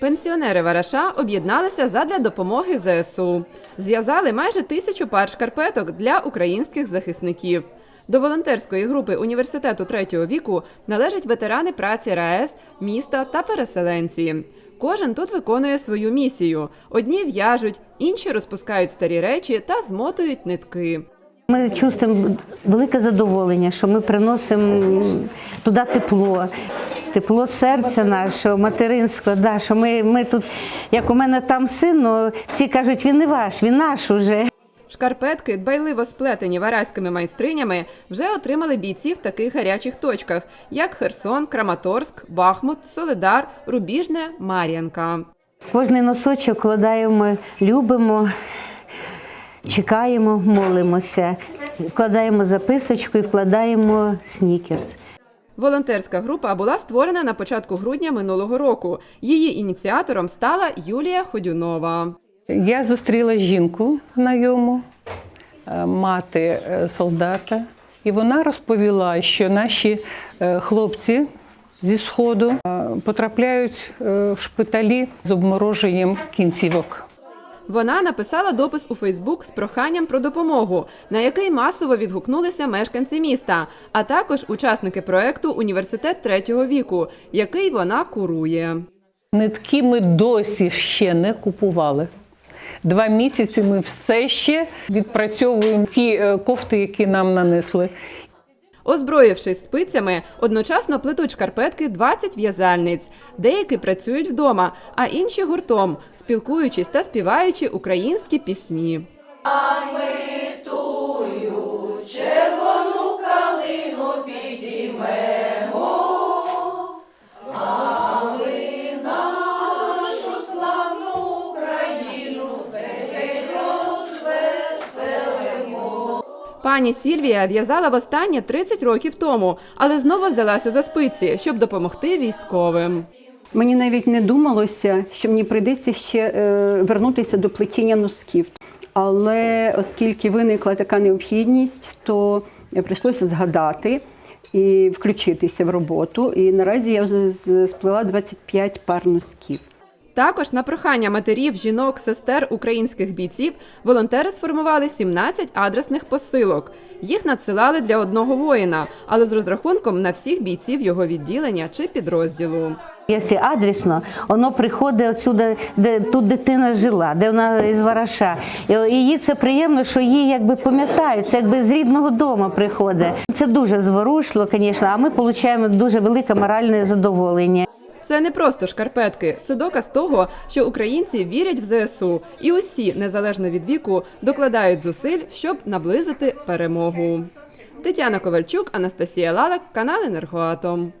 Пенсіонери Вараша об'єдналися задля допомоги ЗСУ. Зв'язали майже тисячу пар шкарпеток для українських захисників. До волонтерської групи університету третього віку належать ветерани праці РаЕС, міста та переселенці. Кожен тут виконує свою місію: одні в'яжуть, інші розпускають старі речі та змотують нитки. Ми чувствуємо велике задоволення, що ми приносимо туди тепло, тепло серця нашого, материнського. Да, що ми, ми тут, як у мене там син, ну, всі кажуть, він не ваш, він наш уже. Шкарпетки, дбайливо сплетені вараськими майстринями, вже отримали бійці в таких гарячих точках, як Херсон, Краматорськ, Бахмут, Солидар, Рубіжне, Мар'янка. Кожний носочок вкладаємо, любимо, чекаємо, молимося, вкладаємо записочку і вкладаємо снікерс. Волонтерська група була створена на початку грудня минулого року. Її ініціатором стала Юлія Ходюнова. Я зустріла жінку знайому, е, мати е, солдата, і вона розповіла, що наші е, хлопці зі сходу потрапляють в шпиталі з обмороженням кінцівок. Вона написала допис у Фейсбук з проханням про допомогу, на який масово відгукнулися мешканці міста, а також учасники проекту Університет третього віку, який вона курує. Нитки ми досі ще не купували. Два місяці ми все ще відпрацьовуємо ті е, кофти, які нам нанесли. Озброївшись спицями, одночасно плетуть шкарпетки 20 в'язальниць. Деякі працюють вдома, а інші гуртом, спілкуючись та співаючи українські пісні. Пані Сільвія в'язала востаннє 30 років тому, але знову взялася за спиці, щоб допомогти військовим. Мені навіть не думалося, що мені прийдеться ще е, вернутися до плетіння носків. Але оскільки виникла така необхідність, то прийшлося згадати і включитися в роботу. І наразі я вже сплела 25 пар носків. Також на прохання матерів, жінок, сестер українських бійців волонтери сформували 17 адресних посилок. Їх надсилали для одного воїна, але з розрахунком на всіх бійців його відділення чи підрозділу. Якщо адресно, воно приходить отсюди, де тут дитина жила, де вона із Вараша. І їй це приємно, що її якби пам'ятають, це якби з рідного дому приходить. Це дуже зворушливо, звісно, а ми отримуємо дуже велике моральне задоволення. Це не просто шкарпетки, це доказ того, що українці вірять в ЗСУ, і усі, незалежно від віку, докладають зусиль, щоб наблизити перемогу. Тетяна Ковальчук, Анастасія Лалак, канал Енергоатом.